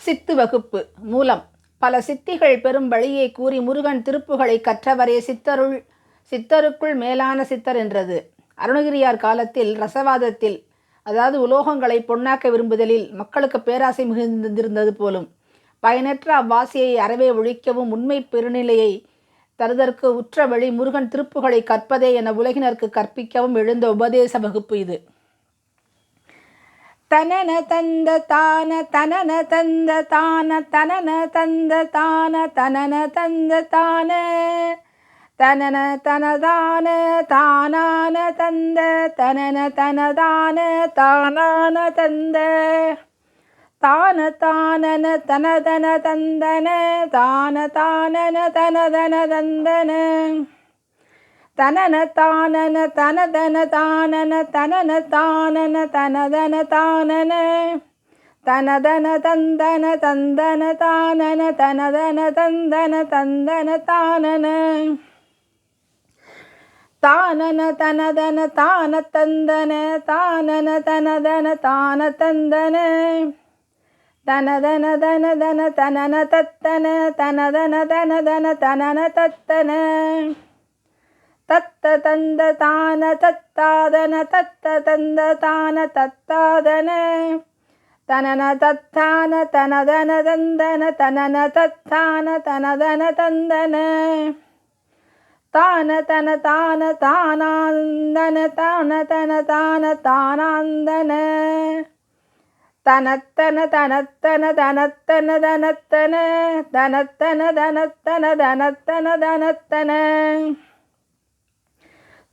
சித்து வகுப்பு மூலம். பல சித்திகள் பெறும் வழியை கூறி முருகன் திருப்புகளை கற்றவரே சித்தருள் சித்தருக்குள் மேலான சித்தர் என்றது. அருணகிரியார் காலத்தில் ரசவாதத்தில் அதாவது உலோகங்களை பொன்னாக்க விரும்புதலில் மக்களுக்கு பேராசை மிகுந்திருந்தது போலும். பயனற்ற அவ்வாசியை அறவே ஒழிக்கவும் உண்மை பெருநிலையை தருதற்கு உற்ற வழி முருகன் திருப்புகளை கற்பதே என உலகினருக்கு கற்பிக்கவும் எழுந்த உபதேச வகுப்பு இது. ತನನ ತಂದ ತಾನ ತನನ ತಂದ ತಾನ ತನನ ತಂದ ತಾನ ತನನ ತಂದ ತಾನ ತನನ ತನದಾನ ತಾನಾನ ತಂದ ತನನ ತನದಾನ ತಾನಾನ ತಂದ ತಾನ ತಾನನ ತನದನ ತಂದನ ತಾನ ತಾನನ ತನದನ ತಂದನ தனன தானன தனதன தானன தனன தானன தனதன தானன. தனதன தந்தன தந்தன தானன தனதன தந்தன தந்தன தானன. தானன தனதன தான தந்தன தானன தனதன தான தந்தன. தனதன தனதன தனன தத்தன தனதன தனதன தனன தத்தன. தத்த தந்த தான தத்தாதன தத்த தந்த தான தத்தாதன. தனன தத்தான தனதன தந்தன தனன தத்தான தனதன தந்தன. தான தன தான தானாந்தன தான தன தான தானாந்தன. தனத்தன தனத்தன தனத்தன தனத்தன. தனத்தன தனத்தன தனத்தன தனத்தன.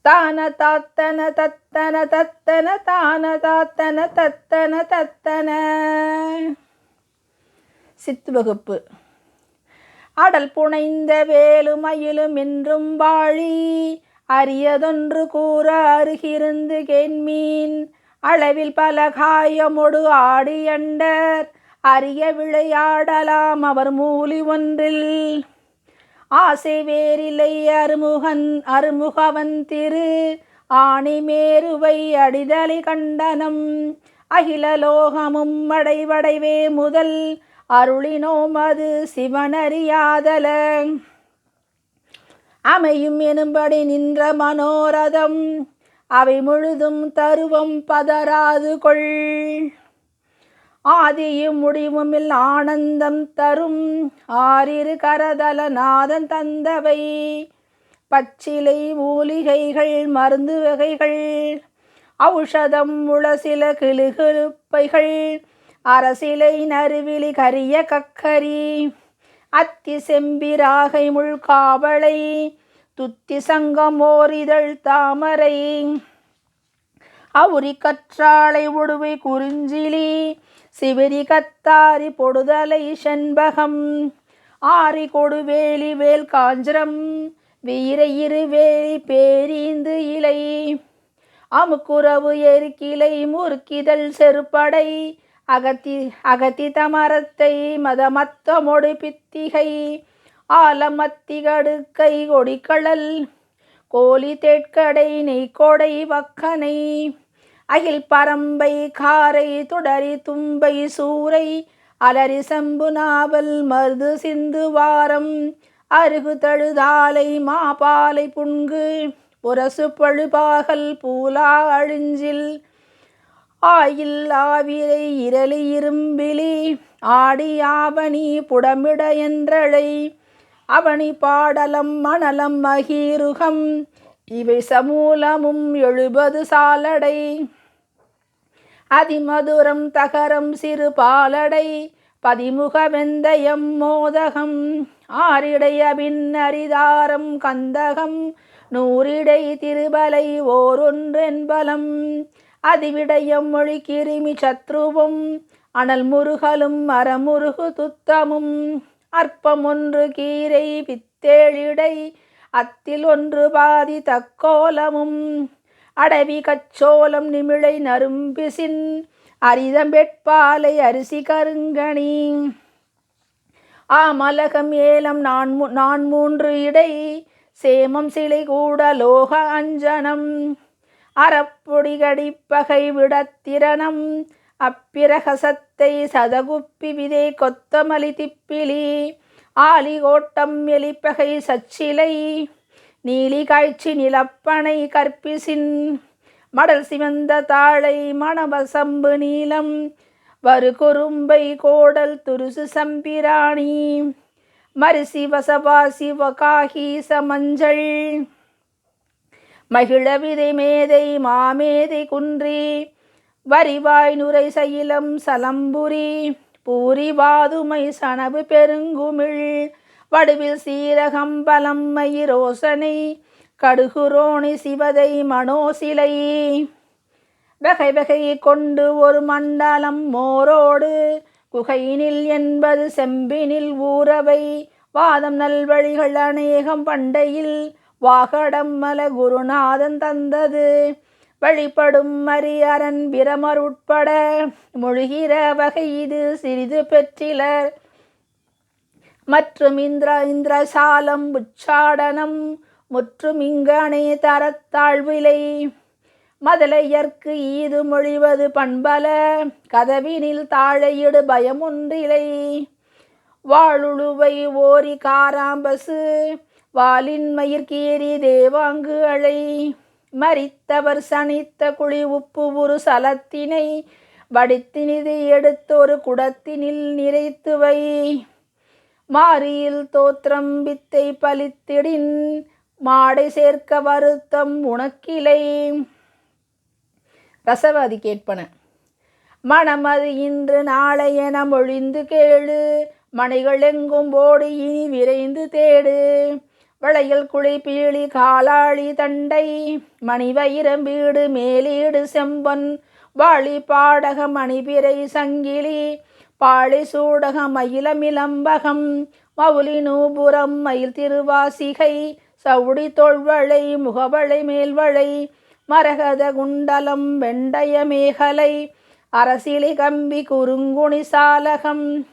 தான தாத்தன தத்தன தத்தன தான தாத்தன தத்தன தத்தன. சித்து வகுப்பு. அடல் புனைந்த வேலுமயிலும் என்றும் வாழி அரியதொன்று கூற அருகிருந்து கேண்மீன். அளவில் பல காயமொடு ஆடியண்டர் அரிய விளையாடலாம் அவர் மூலி ஒன்றில். ஆசை வேறில்லை அருமுகன் அருமுகவன் திரு. ஆணிமேருவை அடிதலி கண்டனம். அகிலலோகமும் அடைவடைவே முதல். அருளினோம் அது சிவனறியாதல. அமையும் எனும்படி நின்ற மனோரதம். அவை முழுதும் தருவம் பதராது கொள். ஆதியும் முடிவுமில் ஆனந்தம் தரும். ஆறிரு கரதல நாதன் தந்தவை. பச்சிலை மூலிகைகள் மருந்து வகைகள். ஔஷதம் முளசில கிளுகிழுப்பைகள். அரசிலை நறுவிலி கரிய கக்கரி. அத்தி செம்பிராகை முள்காவளை துத்தி சங்கமோரிதழ் தாமரை. அவுரி கற்றாழை உடுவை குறிஞ்சிலி. சிவரி கத்தாரி பொடுதலை செண்பகம். ஆரி கொடுவேலி வேல் காஞ்சரம். வீர இருவேலி பேரீந்து இலை. அமுக்குறவு எருக்கிளை முறுக்கிதழ் செருப்படை. அகத்தி அகத்தி தமரத்தை மதமத்தமொடு பித்திகை. ஆலமத்திகடுக்கை கொடிக்கழல். கோழி தேட்கடை நெய்கொடை வக்கனை. அகில் பரம்பை காரை தொடரி தும்பை சூரை அலரி சம்பு நாவல் மருது சிந்து வாரம் அருகு தழுதாலை மாபாலை புண்கு புரசு பழுபாகல் பூலா அழிஞ்சில் ஆயில் ஆவிரை இரளி இரும்பிலி ஆடி ஆவணி புடமிட என்றழை அவனி பாடலம் மணலம் மகீருகம் இவை சமூலமும் எழுபது சாலடை. அதிமதுரம் தகரம் சிறு பாலடை பதிமுக வெந்தயம் மோதகம் ஆரிடை அபின்னரிதாரம் கந்தகம் நூறிடை திருபலை ஓரொன்றென்பலம் அதிவிடயம் மொழி கிருமி சத்ருவும் அனல் முருகலும் மரமுருகு துத்தமும் அற்பம் ஒன்று கீரை பித்தேழிடை அத்தில் ஒன்று பாதி தக்கோலமும். அடவி கச்சோலம் நிமிழை நரும்பிசின் அரிதம்பெட்பாலை அரிசி கருங்கணி ஆமலகம் ஏலம் நான் நான் மூன்று இடை சேமம் சிலை கூட லோக அஞ்சனம். அறப்பொடி கடிப்பகை விடத்திரணம் அப்பிரகசத்தை சதகுப்பி விதை கொத்தமலி திப்பிலி ஆலிகோட்டம் எலிப்பகை சச்சிலை. நீலி காய்ச்சி நிலப்பனை கற்பிசின் மடல் சிவந்த தாழை மணவசம்பு நீலம். வரு குறும்பை கோடல் துருசு சம்பிராணி. மரிசி வசவா சிவகாகீச மஞ்சள் மகிழ விதை மேதை மாமேதை குன்றி. வரிவாய் நுரை சைலம் சலம்புரி. பூரி வாதுமை சனவு பெருங்குமிழ். வடுவில் சீரகம்பலம் மயிரோசனை கடுகுரோணி சிவதை மனோசிலை. வகை வகை கொண்டு ஒரு மண்டலம் மோரோடு குகையினில் என்பது செம்பினில் ஊறவை. வாதம் நல்வழிகள் அநேகம் பண்டையில் வாகடம் மல குருநாதன் தந்தது. வழிபடும் மரியரன் பிரமர் உட்பட மொழிகிற வகை இது சிறிது பெற்றிலர். மற்றும் இந்திர இந்திரசாலம் உச்சாடனம் முற்றும் இங்கனே தரத்தாழ்விலை மதலையர்க்கு ஈது மொழிவது பண்பல கதவினில் தாழையிடு பயமுன்றிலை. வாழுழுவை ஓரி காராம்பசு வாலின் மயிர்கீரி தேவாங்கு அழை. மறித்தவர் சனித்த குழி உப்பு உரு சலத்தினை வடித்தினிது எடுத்தொரு குடத்தினில் நிறைத்துவை. மாரியில் தோற்றம் வித்தை பலித்திடின் மாடை சேர்க்க வருத்தம் உனக்கிலை. ரசவாதி கேட்பன. மணமது இன்று நாளையே நம் ஒழிந்து கேளு மணிகள் எங்கும் போடு இனி விரைந்து தேடு. வளையல் குழி பீழி காலாளி தண்டை மணிவயிரம் வீடு மேலீடு செம்பன் வாளி பாடக மணிபிரை சங்கிலி பாளி சூடக மயிலமிலம்பகம் மவுலி நூபுரம் மயில் திருவாசிகை சவுடி தொழ்வளை முகவளை மேல்வளை மரகத குண்டலம் வெண்டய மேகலை அரசிலி கம்பி குறுங்குணி சாலகம்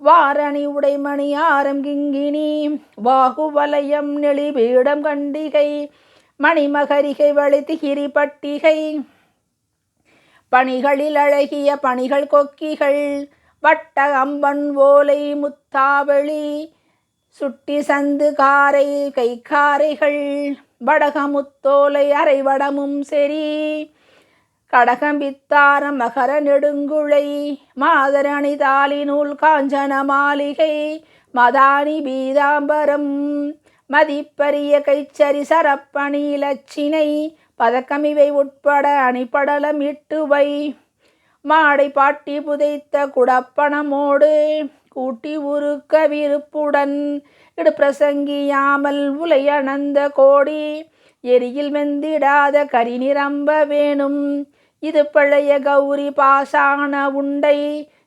வாரணி உடைமணி ஆரம் கிங்கினி வாகுவலயம் நெளி பீடம் கண்டிகை மணிமகரிகை வழித்திகிரி பட்டிகை. பணிகளில் அழகிய பணிகள் கொக்கிகள் வட்ட அம்பன் ஓலை முத்தாவளி சுட்டி சந்து காரை கைக்காரைகள் வடகமுத்தோலை அரைவடமும் சரி. கடகம்பித்தாரம் மகர நெடுங்குழை மாதரணி தாலி நூல் காஞ்சன மாளிகை மதானி பீதாம்பரம் மதிப்பரிய கைச்சரி சரப்பணி இலச்சினை பதக்கமிவை உட்பட அணிப்படலம் இட்டுவை. மாடை பாட்டி புதைத்த குடப்பணமோடு கூட்டி உருக்க விருப்புடன் இடுப்பிரசங்கியாமல் உலையணந்த கோடி எரியில் வெந்திடாத கரி நிரம்ப வேணும். இது பழைய கௌரி பாசான உண்டை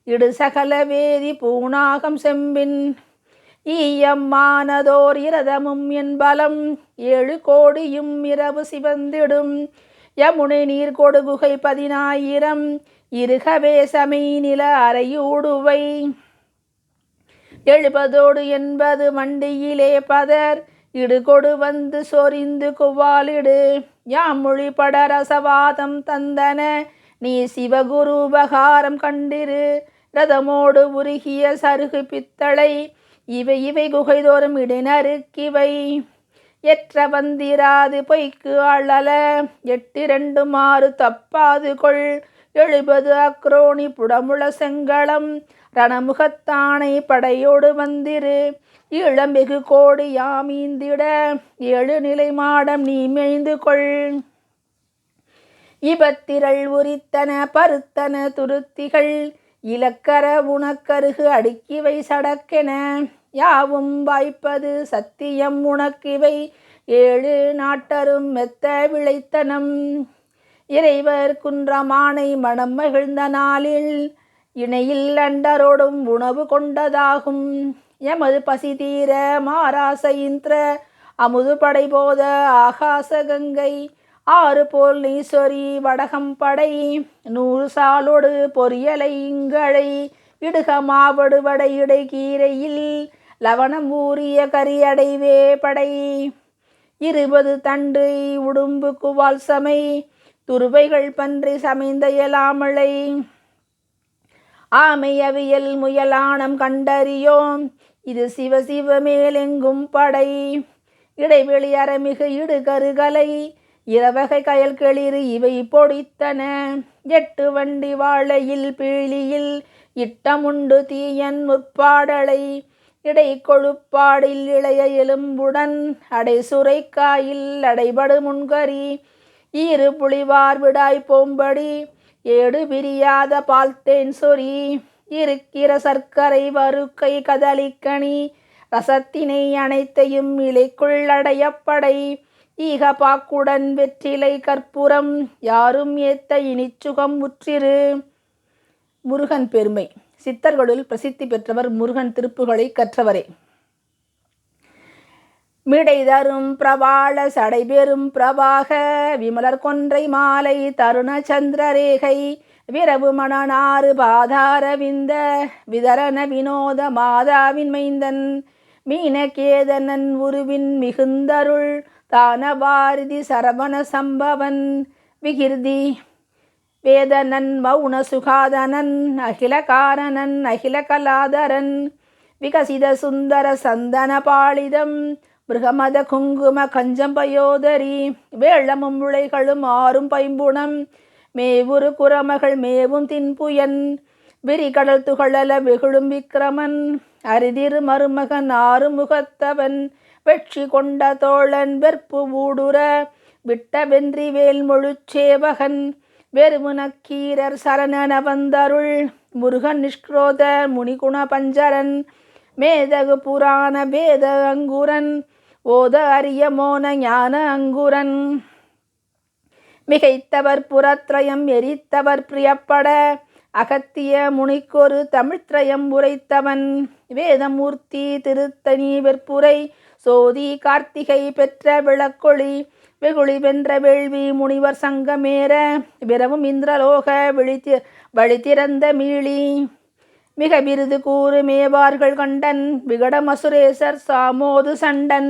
இடு சகல வேதி பூணாகம் செம்பின். ஈயம்மானதோர் இரதமும் என் பலம் ஏழு கோடியும் இரவு சிவந்திடும். யமுனை நீர் கொடு குகை பதினாயிரம் இருகவே சமை நில அறையூடுவை எழுபதோடு எண்பது மண்டியிலே பதர் இடுகொடு வந்து சொரிந்து குவாலிடு. யாமொழி பட ரசவாதம் தந்தன நீ சிவகுரு உபகாரம் கண்டிரு. ரதமோடு உருகிய சருகு பித்தளை இவை இவை குகைதோறும் இடினருக்கிவை எற்ற வந்திராது பொய்க்கு அழல எட்டிரண்டு மாறு தப்பாது கொள். எழுபது அக்ரோணி புடமுள செங்களம் ரணமுகத்தானை படையோடு வந்திரு. இளம்பெகு கோடி யாமீந்திட ஏழு நிலை மாடம் நீ மேய்ந்து கொள். இபத்திரள் உரித்தன பருத்தன துருத்திகள் இலக்கர உனக்கருகு அடுக்கிவை சடக்கென. யாவும் வாய்ப்பது சத்தியம் உனக்கிவை. ஏழு நாட்டரும் மெத்த விளைத்தனம். இறைவர் குன்றமானை மனம் மகிழ்ந்த நாளில் இணையில் அண்டரோடும் உணவு கொண்டதாகும். எமது பசி தீர மாராச இந்திர அமுது படை போத ஆகாச கங்கை ஆறு போல் நீஸ்வரி வடகம் படை நூறு சாலோடு பொரியலை இங்கழை இடுக மாவடு வடை இடை கீரையில் லவணம் ஊறிய கரியடைவே படை. இருபது தண்டு உடும்பு குவால் சமை துருவைகள் பன்றி சமைந்த இயலாமலை. ஆமையவியல் முயலானம் கண்டறியோம். இது சிவ சிவ மேலெங்கும் படை. இடைவெளி அறமிகு இடுகருகலை இரவகை கயல் கிளிறு இவை பொடித்தன. எட்டு வண்டி வாழையில் பீழியில் இட்டமுண்டு தீயன் முற்பாடலை. இடை கொழுப்பாடில் இளைய எலும்புடன் அடை சுரைக்காயில் அடைபடு முன்கரி ஈறு புலிவார் விடாய் போம்படி ஏடு பிரியாத பால்த்தேன் சொறி இருக்கிற சர்க்கரை வருக்கை கதலிக்கணி ரசத்தினை அனைத்தையும் இலைக்குள்ளடையப்படை ஈக பாக்குடன் வெற்றிலை கற்பூரம் யாரும் ஏத்த இனிச்சுகம் முற்றிரு. முருகன் பெருமை. சித்தர்களுள் பிரசித்தி பெற்றவர் முருகன் திருப்புகளை கற்றவரே. மிடை தரும் பிரபாள சடைபெறும் பிரபாக விமலர் கொன்றை மாலை தருண சந்திரரேகை விரவு மணனாறு பாதாரவிந்த விதரண வினோத மாதாவின் மைந்தன் மீனகேதனன் உருவின் மிகுந்தருள் தானபாரதி சரவண சம்பவன் விகிர்தி வேதனன் மௌன சுகாதனன் அகிலகாரணன் அகில கலாதரன் விகசித சுந்தர சந்தன பாளிதம் மிருகமத குங்கும கஞ்சம்பயோதரி வேளமும் முளைகளும் ஆறும் பைம்புணம் மேவுரு குரமகள் மேவும் தின்புயன் விரிகடல் துகளல வெகுளும் விக்கிரமன் அரிதிரு மருமகன் ஆறு முகத்தவன் வெற்றி கொண்ட தோழன் வெற்பு ஊடுற விட்ட வென்றி வேல் முழுச்சேவகன் வெறுமுனக்கீரர் சரணன வந்தருள் முருகன் நிஷ்கிரோத முனிகுண பஞ்சரன் மேதகு புராண வேத அங்குரன் ஓத அரிய மோன ஞான அங்குரன் மிகைத்தவர் புறத்ரயம் எரித்தவர் பிரியப்பட. அகத்திய முனிக்கொரு தமிழ்த்ரயம் உரைத்தவன். வேதமூர்த்தி திருத்தனி வெற்புரை. சோதி கார்த்திகை பெற்ற விளக்கொளி. வெகுளி வென்ற வேள்வி முனிவர் சங்கமேற. விரவும் இந்திரலோக விழித்தி வழித்திறந்த மீளி. மிக விருது கூறு மேவார்கள் கண்டன் விகடமசுரேசர் சாமோது சண்டன்.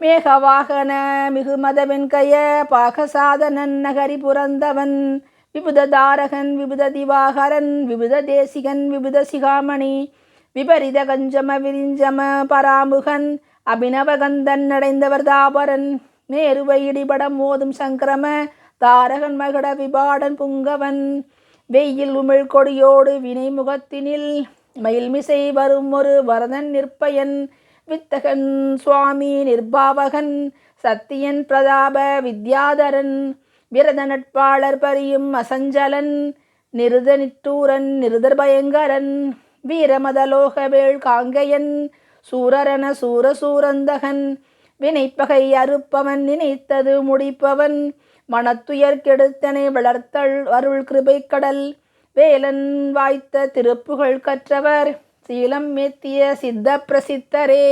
மேகவாகன மிகு மதவென்கைய பாகசாதனன் நகரி புரந்தவன். விபுத தாரகன் விபுத திவாகரன் விபுத தேசிகன் விபுத சிகாமணி. விபரித கஞ்சம விரிஞ்சம பராமுகன் அபினவகந்தன் அடைந்தவர் தாபரன். நேருவை இடிபடம் மோதும் சங்கிரம தாரகன் மகட விபாடன் புங்கவன். வெயில் உமிழ் கொடியோடு வினை முகத்தினில் மயில்மிசை வரும் ஒரு வரதன் நிற்பயன். வித்தகன் சுவாமி நிர்பாவகன் சத்தியன் பிரதாப வித்யாதரன் விரத நட்பாளர் பரியும் அசஞ்சலன் நிருத நிட்டூரன் நிருதர் பயங்கரன் வீரமதலோகவேள் காங்கையன் சூரரன சூரசூரந்தகன் வினைப்பகை அறுப்பவன் நினைத்தது முடிப்பவன் மனத்துயர் கெடுத்தனை வளர்த்தல் அருள் கிருபைக்கடல் வேலன் வாய்த்த திருப்புகள் கற்றவர் சீலம் மேத்திய சித்த பிரசித்தரே